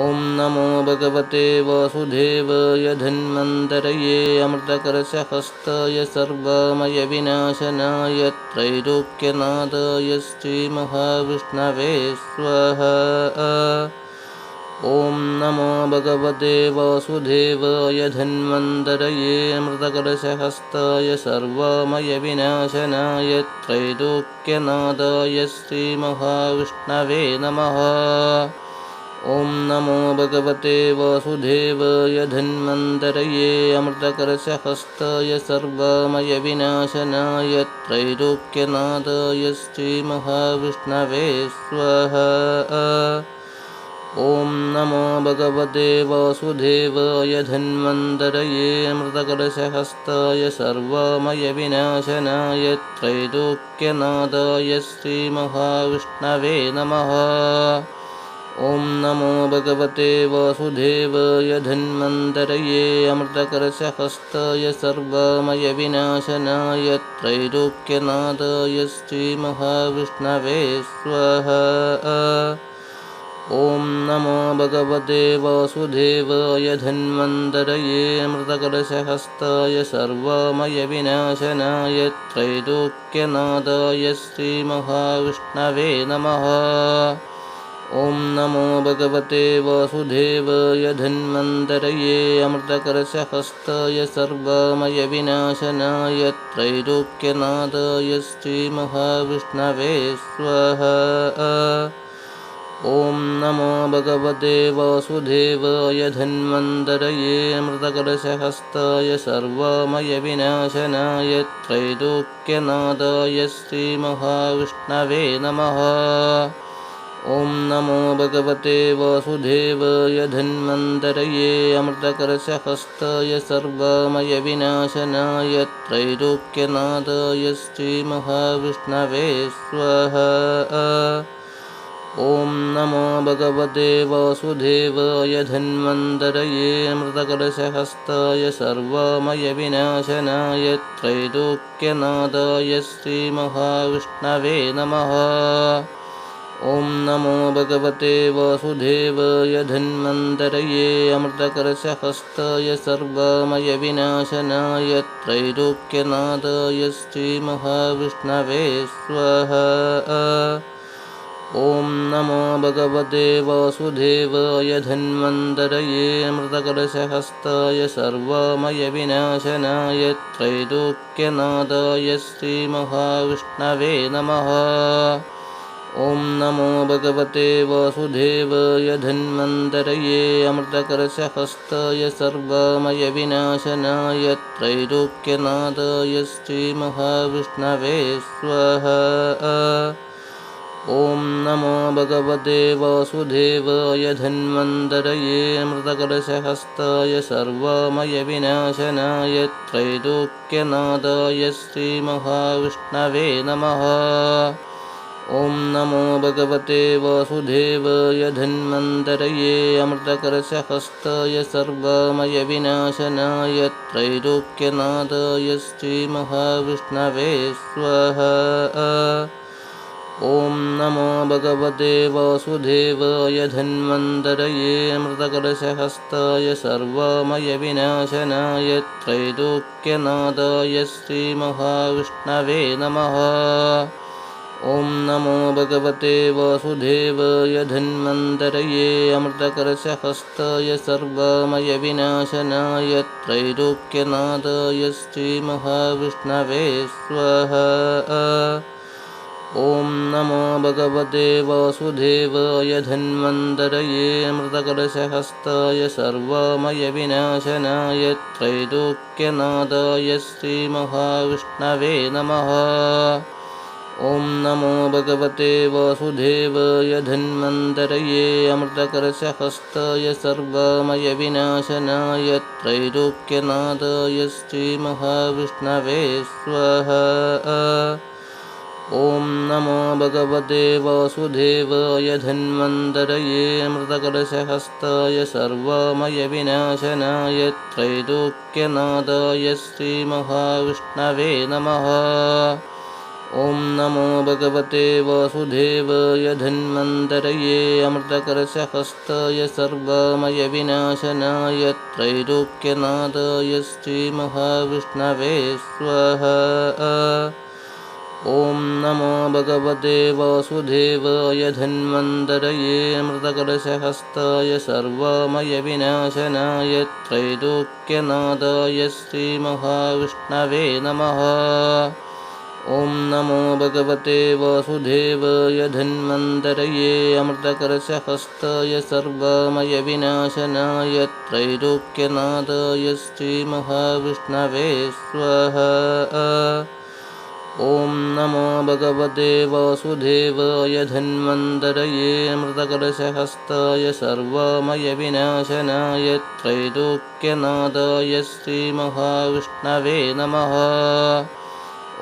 ॐ नमो भगवते वासुदेवाय धन्वन्तरये अमृतकरस्य हस्ताय सर्वमयविनाशनाय त्रैलोक्यनादाय श्रीमहाविष्णवे स्वाहा। ॐ नमो भगवते वासुदेवाय धन्वन्तरये अमृतकलशहस्ताय सर्वमयविनाशनाय त्रैलोक्यनादाय श्रीमहाविष्णवे नमः ॐ नमो भगवते वासुदेवाय धन्वन्तरये अमृतकलशहस्ताय सर्वमयविनाशनाय त्रैलोक्यनादाय श्रीमहाविष्णवे स्वाहा। ॐ नमो भगवते वासुदेवाय धन्वन्तरये मृतकलशहस्ताय सर्वमयविनाशनाय त्रैलोक्यनादाय श्रीमहाविष्णवे नमः ॐ नमो भगवते वासुदेवाय धन्वन्तरये अमृतकलशहस्ताय सर्वमयविनाशनाय त्रैलोक्यनादाय श्रीमहाविष्णवे स्वाहा। ॐ नमो भगवते वासुदेवाय धन्वन्तरये मृतकलशहस्ताय सर्वमयविनाशनाय त्रैलोक्यनादाय श्रीमहाविष्णवे नमः ॐ नमो भगवते वासुदेवाय धन्वन्तरये अमृतकलशहस्ताय सर्वमयविनाशनाय त्रैलोक्यनादाय श्रीमहाविष्णवे स्वाहा। ॐ नमो भगवते वासुदेवाय धन्वन्तरये मृतकलशहस्ताय सर्वमयविनाशनाय त्रैलोक्यनादाय श्रीमहाविष्णवे नमः ॐ नमो भगवते वासुदेवाय धन्वन्तरये अमृतकलशहस्ताय सर्वमयविनाशनाय त्रैलोक्यनादाय श्रीमहाविष्णवे स्वाहा। ॐ नमो भगवते वासुदेवाय धन्वन्तरये मृतकलशहस्ताय सर्वमयविनाशनाय त्रैलोक्यनादाय श्रीमहाविष्णवे नमः ॐ नमो भगवते वासुदेवाय धन्वन्तरये अमृतकलशहस्ताय सर्वमयविनाशनाय त्रैलोक्यनादाय श्रीमहाविष्णवे स्वाहा। ॐ नमो भगवते वासुदेवाय धन्वन्तरये मृतकलशहस्ताय सर्वमयविनाशनाय त्रैलोक्यनादाय श्रीमहाविष्णवे नमः ॐ नमो भगवते वासुदेवाय धन्वन्तरये अमृतकलशहस्ताय सर्वमयविनाशनाय त्रैलोक्यनादाय श्रीमहाविष्णवे स्वाहा। ॐ नमो भगवते वासुदेवाय धन्वन्तरये मृतकलशहस्ताय सर्वमयविनाशनाय त्रैलोक्यनादाय श्रीमहाविष्णवे नमः ॐ नमो भगवते वासुदेवाय धन्वन्तरये अमृतकलशहस्ताय सर्वमयविनाशनाय त्रैलोक्यनादाय श्रीमहाविष्णवे स्वाहा। ॐ नमो भगवते वासुदेवाय धन्वन्तरये मृतकलशहस्ताय सर्वमयविनाशनाय त्रैलोक्यनादाय श्रीमहाविष्णवे नमः ॐ नमो भगवते वासुदेवाय धन्वन्तरये अमृतकलशहस्ताय सर्वमयविनाशनाय त्रैलोक्यनादाय श्रीमहाविष्णवे स्वाहा। ॐ नमो भगवते वासुदेवाय धन्वन्तरये मृतकलशहस्ताय सर्वमयविनाशनाय त्रैलोक्यनादाय श्रीमहाविष्णवे नमः ॐ नमो भगवते वासुदेवाय धन्वन्तरये अमृतकलशहस्ताय सर्वमयविनाशनाय त्रैलोक्यनादाय श्रीमहाविष्णवे स्वाहा। ॐ नमो भगवते वासुदेवाय धन्वन्तरये मृतकलशहस्ताय सर्वमयविनाशनाय त्रैलोक्यनादाय श्रीमहाविष्णवे नमः ॐ नमो भगवते वासुदेवाय धन्वन्तरये अमृतकरस्य हस्ताय सर्वमयविनाशनाय त्रैलोक्यनादाय श्रीमहाविष्णवे स्वाहा। ॐ नमो भगवते वासुदेवाय धन्वन्तरये अमृतकलशहस्ताय सर्वमयविनाशनाय त्रैलोक्यनादाय श्रीमहाविष्णवे नमः ॐ नमो भगवते वासुदेवाय धन्वन्तरये अमृतकरशहस्ताय सर्वमयविनाशनाय त्रैलोक्यनादाय श्रीमहाविष्णवे स्वाहा। ॐ नमो भगवते वासुदेवाय धन्वन्तरये अमृतकलशहस्ताय सर्वमयविनाशनाय त्रैलोक्यनादाय श्रीमहाविष्णवे नमः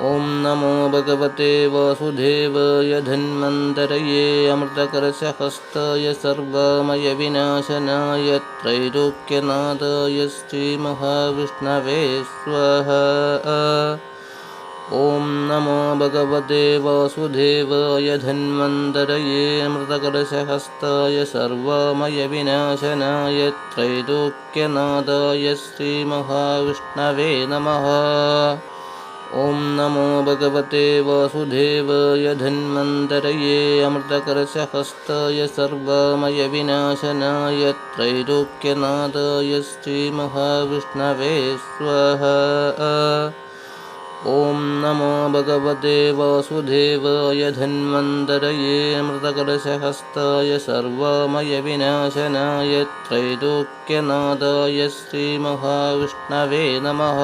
ॐ नमो भगवते वासुदेवाय धन्वन्तरये अमृतकरशहस्ताय सर्वमयविनाशनाय त्रैलोक्यनादाय श्रीमहाविष्णवे स्वाहा। ॐ नमो भगवते वासुदेवाय धन्वन्तरये अमृतकलशहस्ताय सर्वमयविनाशनाय त्रैलोक्यनादाय श्रीमहाविष्णवे नमः ॐ नमो भगवते वासुदेवाय धन्वन्तरये अमृतकरशहस्ताय सर्वमयविनाशनाय त्रैलोक्यनादाय श्रीमहाविष्णवे स्वाहा। ॐ नमो भगवते वासुदेवाय धन्वन्तरये अमृतकलशहस्ताय सर्वमयविनाशनाय त्रैलोक्यनादाय श्रीमहाविष्णवे नमः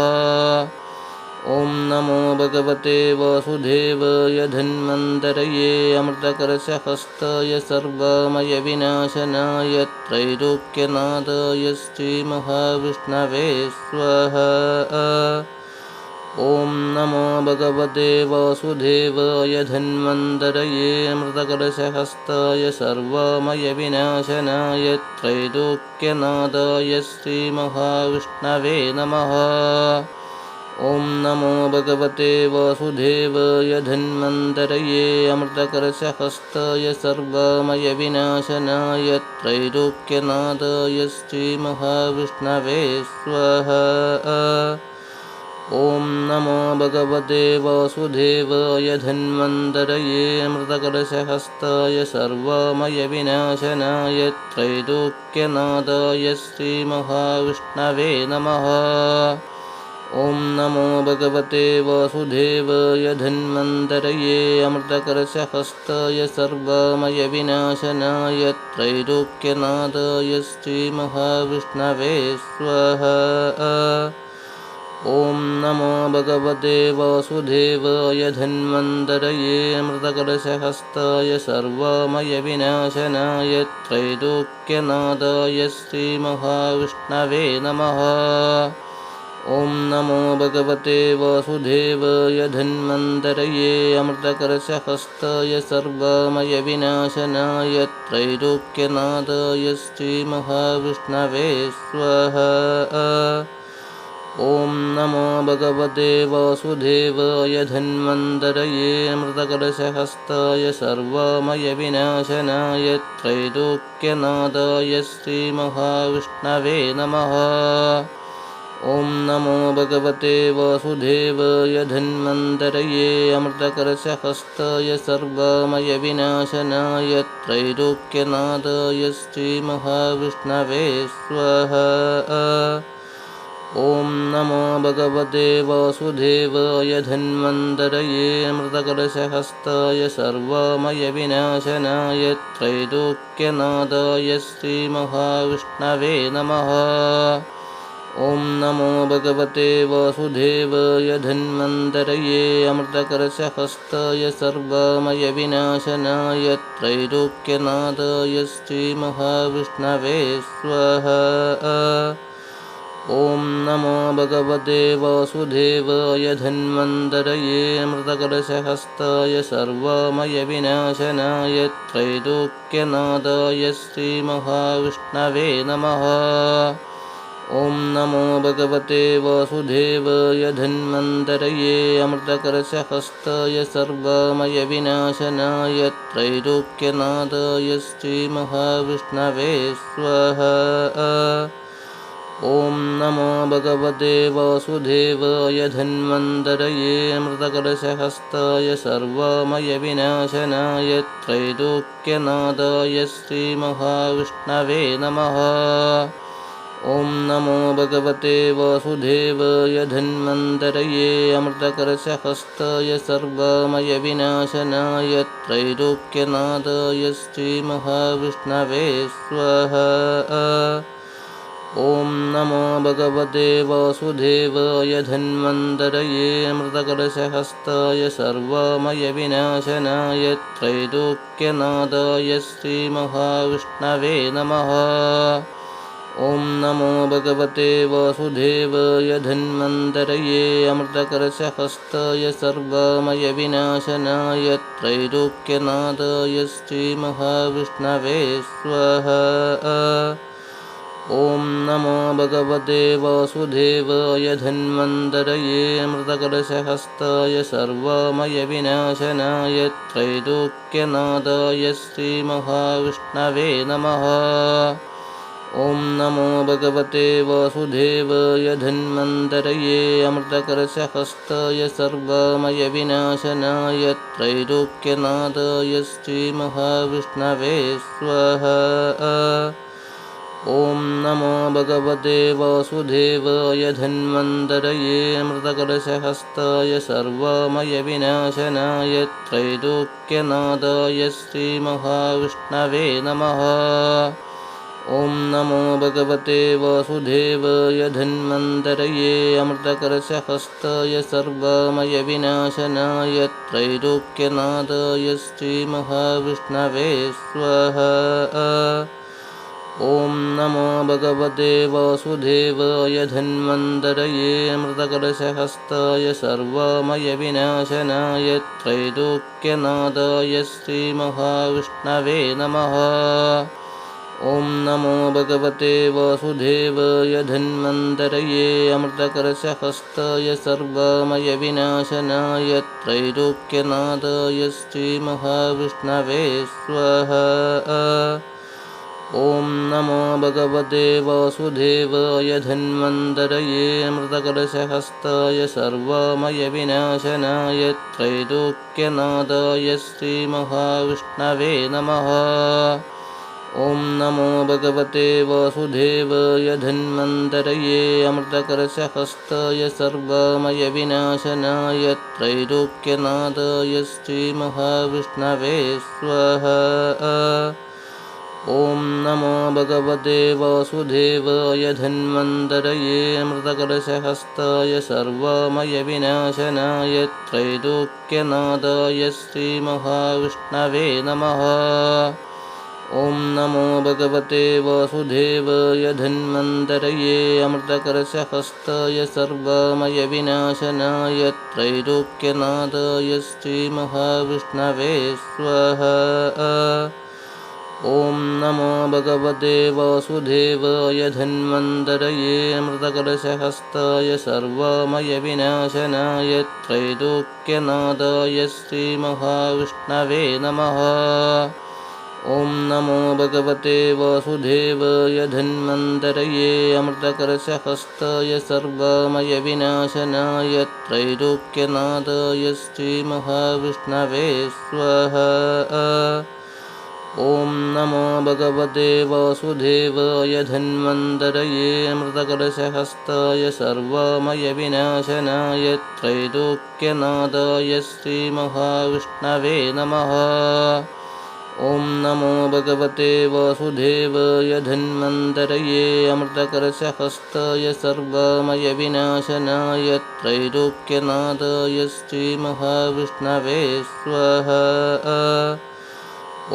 ॐ नमो भगवते वासुदेवाय धन्वन्तरये अमृतकलशहस्ताय सर्वमयविनाशनाय त्रैलोक्यनादाय श्रीमहाविष्णवे स्वाहा। ॐ नमो भगवते वासुदेवाय धन्वन्तरये अमृतकलशहस्ताय सर्वमयविनाशनाय त्रैलोक्यनादाय श्रीमहाविष्णवे नमः ॐ नमो भगवते वासुदेवाय धन्वन्तरये अमृतकलशहस्ताय सर्वमयविनाशनाय त्रैलोक्यनादाय श्रीमहाविष्णवे स्वाहा। ॐ नमो भगवते वासुदेवाय धन्वन्तरये अमृतकलशहस्ताय सर्वमयविनाशनाय त्रैलोक्यनादाय श्रीमहाविष्णवे नमः ॐ नमो भगवते वासुदेवाय धन्वन्तरये अमृतकलशहस्ताय सर्वमयविनाशनाय त्रैलोक्यनादाय श्रीमहाविष्णवे स्वाहा। ॐ नमो भगवते वासुदेवाय धन्वन्तरये अमृतकलशहस्ताय सर्वमयविनाशनाय त्रैलोक्यनादाय श्रीमहाविष्णवे नमः ॐ नमो भगवते वासुदेवाय धन्वन्तरये अमृतकलशहस्ताय सर्वमयविनाशनाय त्रैलोक्यनादाय श्रीमहाविष्णवे स्वाहा। ॐ नमो भगवते वासुदेवाय धन्वन्तरये अमृतकलशहस्ताय सर्वमयविनाशनाय त्रैलोक्यनादाय श्रीमहाविष्णवे नमः ॐ नमो भगवते वासुदेवाय धन्वन्तरये अमृतकलशहस्ताय सर्वमयविनाशनाय त्रैलोक्यनादाय श्रीमहाविष्णवे स्वाहा। ॐ नमो भगवते वासुदेवाय धन्वन्तरये अमृतकलशहस्ताय सर्वमयविनाशनाय त्रैलोक्यनादाय श्रीमहाविष्णवे नमः ॐ नमो भगवते वासुदेवाय धन्वन्तरये अमृतकलशहस्ताय सर्वमयविनाशनाय त्रैलोक्यनादाय श्रीमहाविष्णवे स्वाहा। ॐ नमो भगवते वासुदेवाय धन्वन्तरये अमृतकलशहस्ताय सर्वमयविनाशनाय त्रैलोक्यनादाय श्रीमहाविष्णवे नमः ॐ नमो भगवते वासुदेवाय धन्वन्तरये अमृतकरस्य हस्ताय सर्वमयविनाशनाय त्रैलोक्यनादाय श्रीमहाविष्णवे स्वाहा। ॐ नमो भगवते वासुदेवाय धन्वन्तरये अमृतकलशहस्ताय हस्ताय सर्वमयविनाशनाय त्रैलोक्यनादाय श्रीमहाविष्णवे नमः ॐ नमो भगवते वासुदेवाय धन्वन्तरये अमृतकरस्य हस्ताय सर्वमयविनाशनाय त्रैलोक्यनादाय श्रीमहाविष्णवे स्वाहा। ॐ नमो भगवते वासुदेवाय धन्वन्तरये अमृतकलशहस्ताय हस्ताय सर्वमयविनाशनाय त्रैलोक्यनादाय श्रीमहाविष्णवे नमः ॐ नमो भगवते वासुदेवाय धन्वन्तरये अमृतकरस्य हस्ताय सर्वमयविनाशनाय त्रैलोक्यनादाय श्रीमहाविष्णवे स्वाहा। ॐ नमो भगवते वासुदेवाय धन्वन्तरये मृतकलशहस्ताय सर्वमयविनाशनाय त्रैलोक्यनादाय श्रीमहाविष्णवे नमः ॐ नमो भगवते वासुदेवाय धन्वन्तरये अमृतकलशहस्ताय सर्वमयविनाशनाय त्रैलोक्यनादाय श्रीमहाविष्णवे स्वाहा। ॐ नमो भगवते वासुदेवाय धन्वन्तरये मृतकलशहस्ताय सर्वमयविनाशनाय त्रैलोक्यनादाय श्रीमहाविष्णवे नमः ॐ नमो भगवते वासुदेवाय धन्वन्तरये अमृतकलशहस्ताय सर्वमयविनाशनाय त्रैलोक्यनादाय श्रीमहाविष्णवे स्वाहा। ॐ नमो भगवते वासुदेवाय धन्वन्तरये मृतकलशहस्ताय सर्वमयविनाशनाय त्रैलोक्यनादाय श्रीमहाविष्णवे नमः ॐ नमो भगवते वासुदेवाय धन्वन्तरये अमृतकलशहस्ताय सर्वमयविनाशनाय त्रैलोक्यनादाय श्रीमहाविष्णवे स्वाहा। ॐ नमो भगवते वासुदेवाय धन्वन्तरये मृतकलशहस्ताय सर्वमयविनाशनाय त्रैलोक्यनादाय श्रीमहाविष्णवे नमः ॐ नमो भगवते वासुदेवाय धन्वन्तरये अमृतकलशहस्ताय सर्वमयविनाशनाय त्रैलोक्यनादाय श्रीमहाविष्णवे स्वाहा। ॐ नमो भगवते वासुदेवाय धन्वन्तरये मृतकलशहस्ताय सर्वमयविनाशनाय त्रैलोक्यनादाय श्रीमहाविष्णवे नमः ॐ नमो भगवते वासुदेवाय धन्वन्तरये अमृतकलशहस्ताय सर्वमयविनाशनाय त्रैलोक्यनादाय श्रीमहाविष्णवे स्वाहा। ॐ नमो भगवते वासुदेवाय धन्वन्तरये मृतकलशहस्ताय सर्वमयविनाशनाय त्रैलोक्यनादाय श्रीमहाविष्णवे नमः ॐ नमो भगवते वासुदेवाय धन्वन्तरये अमृतकलशहस्ताय सर्वमयविनाशनाय त्रैलोक्यनादाय श्रीमहाविष्णवे स्वाहा। ॐ नमो भगवते वासुदेवाय धन्वन्तरये मृतकलशहस्ताय सर्वमयविनाशनाय त्रैलोक्यनादाय श्रीमहाविष्णवे नमः ॐ नमो भगवते वासुदेवाय धन्वन्तरये अमृतकलशहस्ताय सर्वमयविनाशनाय त्रैलोक्यनादाय श्रीमहाविष्णवे स्वाहा।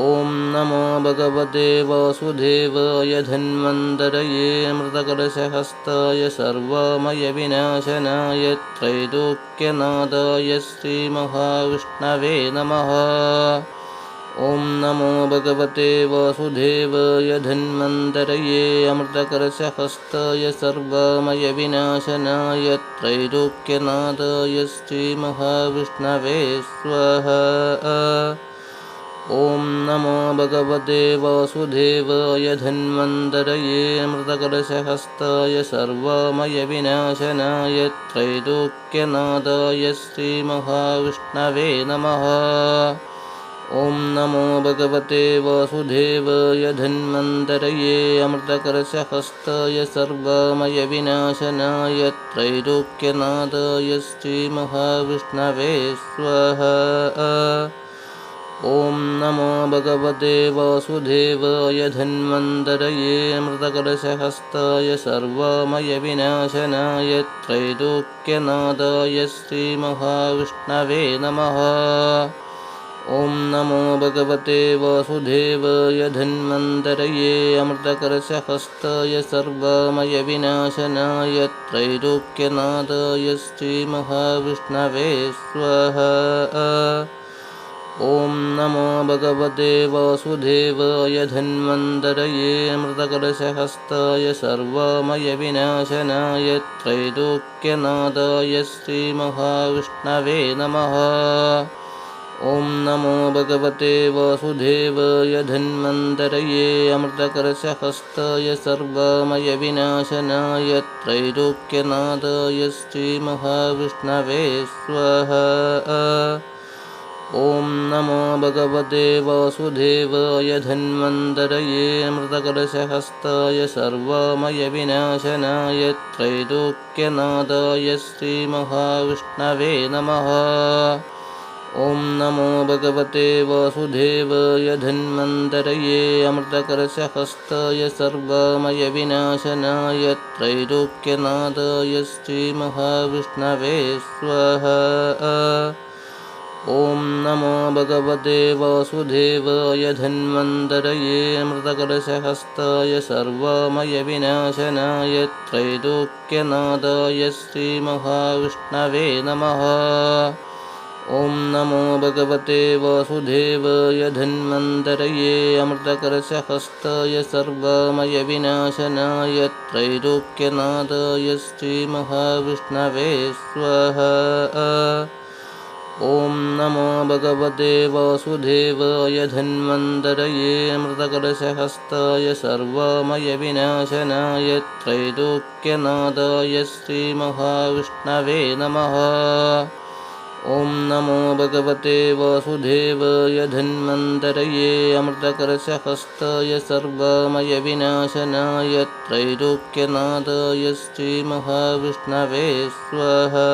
ॐ नमो भगवते वासुदेवाय धन्वन्तरये मृतकलशहस्ताय सर्वमयविनाशनाय त्रैलोक्यनादाय श्रीमहाविष्णवे नमः ॐ नमो भगवते वासुदेवाय धन्वन्तरये अमृतकरशहस्ताय सर्वमयविनाशनाय त्रैलोक्यनादाय श्रीमहाविष्णवे स्वाहा। ॐ नमो भगवते वासुदेवाय धन्वन्तरये अमृतकलशहस्ताय सर्वमयविनाशनाय त्रैलोक्यनादाय श्रीमहाविष्णवे नमः ॐ नमो भगवते वासुदेवाय धन्वन्तरये अमृतकरशहस्ताय सर्वमयविनाशनाय त्रैलोक्यनादाय श्रीमहाविष्णवे स्वाहा। ॐ नमो भगवते वासुदेवाय धन्वन्तरये अमृतकलशहस्ताय सर्वमयविनाशनाय त्रैलोक्यनादाय श्रीमहाविष्णवे नमः ॐ नमो भगवते वासुदेवाय धन्वन्तरये अमृतकरशहस्ताय सर्वमयविनाशनाय त्रैलोक्यनादाय श्रीमहाविष्णवे स्वाहा। ॐ नमो भगवते वासुदेवाय धन्वन्तरये अमृतकलशहस्ताय सर्वमयविनाशनाय त्रैलोक्यनादाय श्रीमहाविष्णवे नमः ॐ नमो भगवते वासुदेवाय धन्वन्तरये अमृतकरशहस्ताय सर्वमयविनाशनाय त्रैलोक्यनादाय श्रीमहाविष्णवे स्वाहा। ॐ नमो भगवते वासुदेवाय धन्वन्तरये अमृतकलशहस्ताय सर्वमयविनाशनाय त्रैलोक्यनादाय श्रीमहाविष्णवे नमः ॐ नमो भगवते वासुदेवाय धन्वन्तरये अमृतकरशहस्ताय सर्वमयविनाशनाय त्रैलोक्यनादाय श्रीमहाविष्णवे स्वाहा। ॐ नमो भगवते वासुदेवाय धन्वन्तरये अमृतकलशहस्ताय सर्वमयविनाशनाय त्रैलोक्यनादाय श्रीमहाविष्णवे नमः ॐ नमो भगवते वासुदेवाय धन्वन्तरये अमृतकरशहस्ताय सर्वमयविनाशनाय त्रैलोक्यनादाय श्रीमहाविष्णवे स्वाहा। ॐ नमो भगवते वासुदेवाय धन्वन्तरये अमृतकलशहस्ताय सर्वमयविनाशनाय त्रैलोक्यनादाय श्रीमहाविष्णवे नमः ॐ नमो भगवते वासुदेवाय धन्वन्तरये अमृतकरशहस्ताय सर्वमयविनाशनाय त्रैलोक्यनादाय श्रीमहाविष्णवे स्वाहा।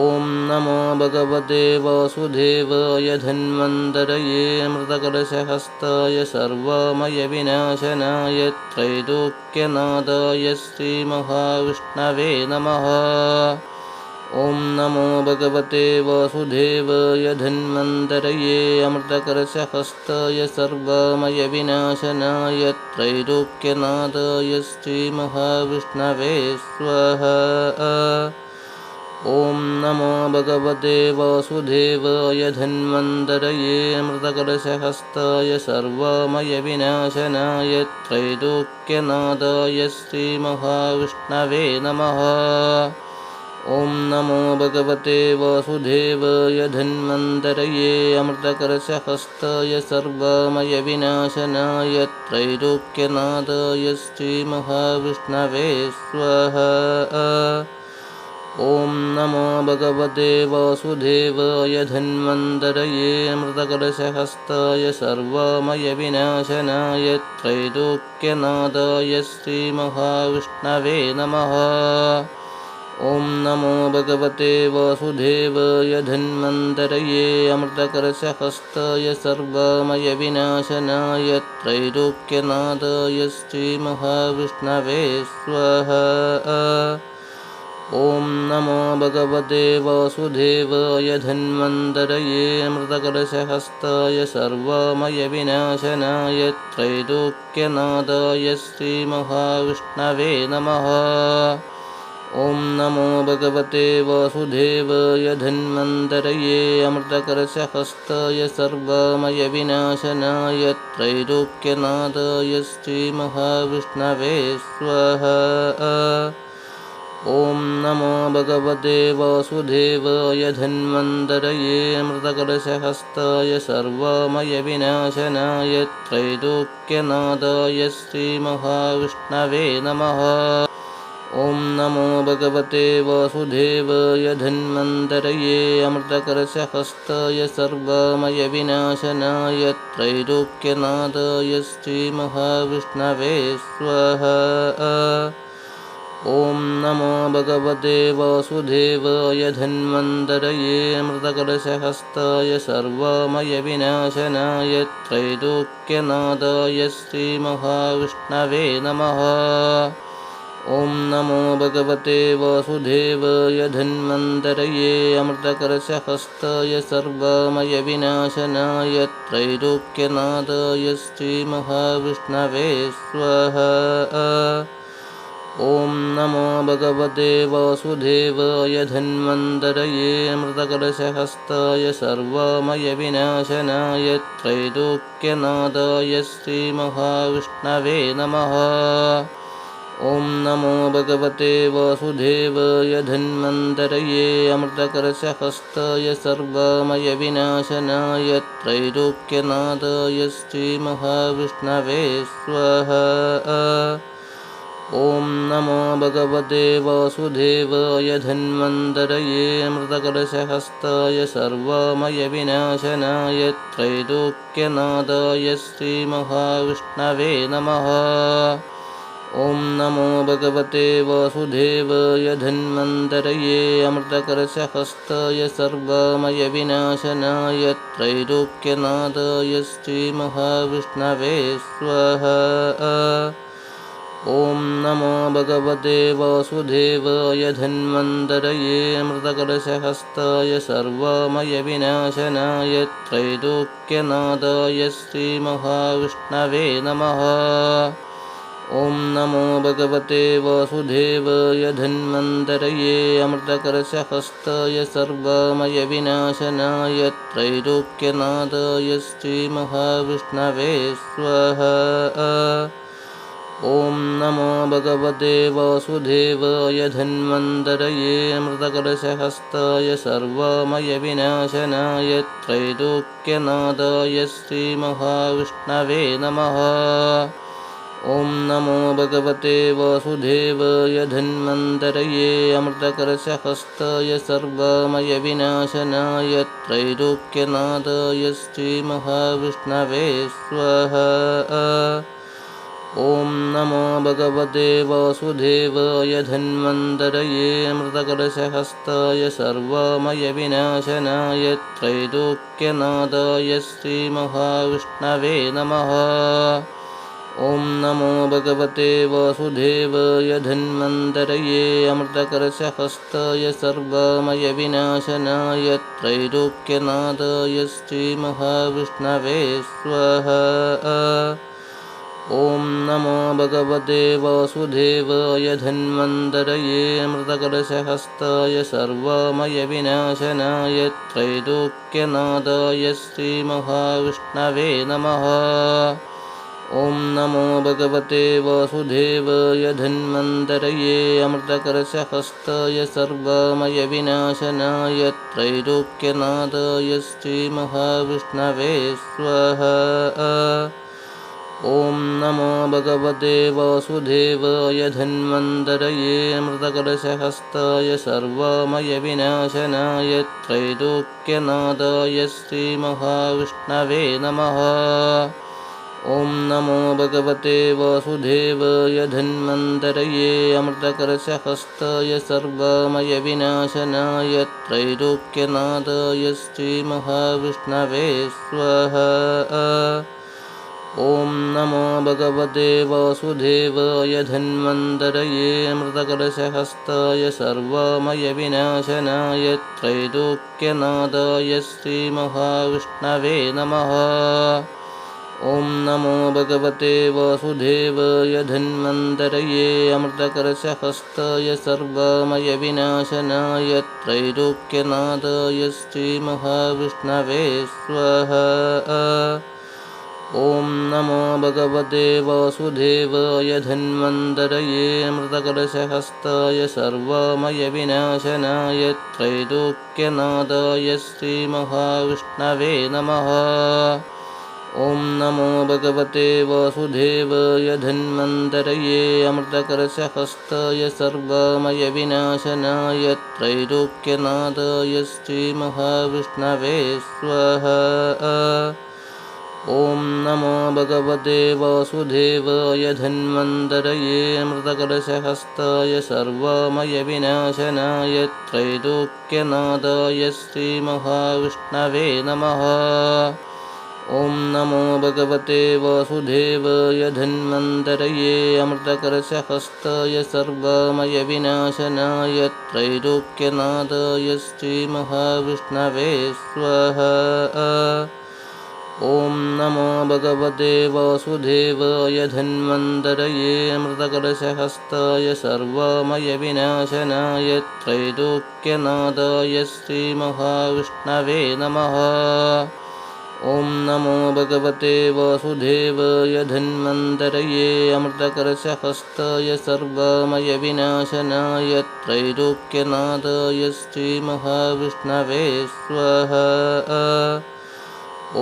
ॐ नमो भगवते वासुदेवाय धन्वन्तरये अमृतकलशहस्ताय सर्वमयविनाशनाय त्रैलोक्यनादाय श्रीमहाविष्णवे नमः ॐ नमो भगवते वासुदेवाय धन्वन्तरये अमृतकरशहस्ताय सर्वमयविनाशनाय त्रैलोक्यनादाय श्रीमहाविष्णवे स्वाहा। ॐ नमो भगवते वासुदेवाय धन्वन्तरये अमृतकलशहस्ताय सर्वमयविनाशनाय त्रैलोक्यनादाय श्रीमहाविष्णवे नमः ॐ नमो भगवते वासुदेवाय धन्वन्तरये अमृतकरशहस्ताय सर्वमयविनाशनाय त्रैलोक्यनादाय श्रीमहाविष्णवे स्वाहा। ॐ नमो भगवते वासुदेवाय धन्वन्तरये अमृतकलशहस्ताय सर्वमयविनाशनाय त्रैलोक्यनादाय श्रीमहाविष्णवे नमः ॐ नमो भगवते वासुदेवाय धन्वन्तरये अमृतकरशहस्ताय सर्वमयविनाशनाय त्रैलोक्यनादाय श्रीमहाविष्णवे स्वाहा। ॐ नमो भगवते वासुदेवाय धन्वन्तरये अमृतकलशहस्ताय सर्वमयविनाशनाय त्रैलोक्यनादाय श्रीमहाविष्णवे नमः ॐ नमो भगवते वासुदेवाय धन्वन्तरये अमृतकरस्य सर्वमयविनाशनाय त्रैलोक्यनादाय श्रीमहाविष्णवे स्वाहा। ॐ नमो भगवते वासुदेवाय धन्वन्तरये हस्ताय सर्वमयविनाशनाय त्रैलोक्यनादाय श्रीमहाविष्णवे नमः ॐ नमो भगवते वासुदेवाय धन्वन्तरये अमृतकरस्य हस्ताय सर्वमयविनाशनाय त्रैलोक्यनादाय श्रीमहाविष्णवे स्वाहा। ॐ नमो भगवते वासुदेवाय धन्वन्तरये अमृतकलस्य हस्ताय सर्वमयविनाशनाय त्रैलोक्यनादाय श्रीमहाविष्णवे नमः ॐ नमो भगवते वासुदेवाय धन्वन्तरये अमृतकरस्य हस्ताय सर्वमयविनाशनाय त्रैलोक्यनादाय श्रीमहाविष्णवे स्वाहा। ॐ नमो भगवते वासुदेवाय धन्वन्तरये अमृतकलस्य हस्ताय सर्वमयविनाशनाय त्रैलोक्यनादाय श्रीमहाविष्णवे नमः ॐ नमो भगवते वासुदेवाय धन्वन्तरये अमृतकरस्य हस्ताय सर्वमयविनाशनाय त्रैलोक्यनादाय श्रीमहाविष्णवे स्वाहा। ॐ नमो भगवते वासुदेवाय धन्वन्तरये अमृतकलस्य हस्ताय सर्वमयविनाशनाय त्रैलोक्यनादाय श्रीमहाविष्णवे नमः ॐ नमो भगवते वासुदेवाय धन्वन्तरये अमृतकरस्य हस्ताय सर्वमयविनाशनाय त्रैलोक्यनादाय श्रीमहाविष्णवे स्वाहा। ॐ नमो भगवते वासुदेवाय धन्वन्तरये अमृतकलस्य हस्ताय सर्वमयविनाशनाय त्रैलोक्यनादाय श्रीमहाविष्णवे नमः ॐ नमो भगवते वासुदेवाय धन्वन्तरये अमृतकरस्य हस्ताय सर्वमयविनाशनाय त्रैलोक्यनादाय श्रीमहाविष्णवे स्वाहा। ॐ नमो भगवते वासुदेवाय धन्वन्तरये अमृतकलस्य हस्ताय सर्वमयविनाशनाय त्रैलोक्यनादाय श्रीमहाविष्णवे नमः ॐ नमो भगवते वासुदेवाय धन्वन्तरये अमृतकरस्य हस्ताय सर्वमयविनाशनाय त्रैलोक्यनादाय श्रीमहाविष्णवे स्वाहा। ॐ नमो भगवते वासुदेवाय धन्वन्तरये अमृतकलस्य हस्ताय सर्वमयविनाशनाय त्रैलोक्यनादाय श्रीमहाविष्णवे नमः ॐ नमो भगवते वासुदेवाय धन्वन्तरये अमृतकरस्य हस्ताय सर्वमयविनाशनाय त्रैलोक्यनादाय श्रीमहाविष्णवे स्वाहा। ॐ नमो भगवते वासुदेवाय धन्वन्तरये अमृतकलस्य हस्ताय सर्वमयविनाशनाय त्रैलोक्यनादाय श्रीमहाविष्णवे नमः ॐ नमो भगवते वासुदेवाय धन्वन्तरये अमृतकरस्य हस्ताय सर्वमयविनाशनाय त्रैलोक्यनादाय श्रीमहाविष्णवे स्वाहा। ॐ नमो भगवते वासुदेवाय धन्वन्तरये अमृतकलस्य हस्ताय सर्वमयविनाशनाय त्रैलोक्यनादाय श्रीमहाविष्णवे नमः ॐ नमो भगवते वासुदेवाय धन्वन्तरये अमृतकरस्य हस्ताय सर्वमयविनाशनाय त्रैलोक्यनादाय श्रीमहाविष्णवे स्वाहा। ॐ नमो भगवते वासुदेवाय धन्वन्तरये अमृतकलस्य हस्ताय सर्वमयविनाशनाय त्रैलोक्यनादाय श्रीमहाविष्णवे नमः ॐ नमो भगवते वासुदेवाय धन्वन्तरये अमृतकरशहस्ताय सर्वमयविनाशनाय त्रैलोक्यनादाय श्रीमहाविष्णवे स्वाहा। ॐ नमो भगवते वासुदेवाय धन्वन्तरये अमृतकलशहस्ताय सर्वमयविनाशनाय त्रैलोक्यनादाय श्रीमहाविष्णवे नमः ॐ नमो भगवते वासुदेवाय धन्वन्तरये अमृतकलशहस्ताय सर्वमयविनाशनाय त्रैलोक्यनादाय श्रीमहाविष्णवे स्वाहा। ॐ नमो भगवते वासुदेवाय धन्वन्तरये मृतकलशहस्ताय सर्वमयविनाशनाय त्रैलोक्यनादाय श्रीमहाविष्णवे नमः ॐ नमो भगवते वासुदेवाय धन्वन्तरये अमृतकलशहस्ताय सर्वमयविनाशनाय त्रैलोक्यनादाय श्रीमहाविष्णवे स्वाहा। ॐ नमो भगवते वासुदेवाय धन्वन्तरये अमृतकलशहस्ताय सर्वमयविनाशनाय त्रैलोक्यनादाय श्रीमहाविष्णवे नमः ॐ नमो भगवते वासुदेवाय धन्वन्तरये अमृतकलशहस्ताय सर्वमयविनाशनाय त्रैलोक्यनादाय श्रीमहाविष्णवे स्वाहा।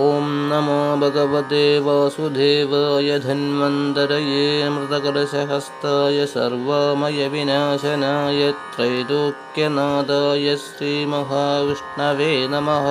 ॐ नमो भगवते वासुदेवाय धन्वन्तरये मृतकलशहस्ताय सर्वमयविनाशनाय त्रैलोक्यनादाय श्रीमहाविष्णवे नमः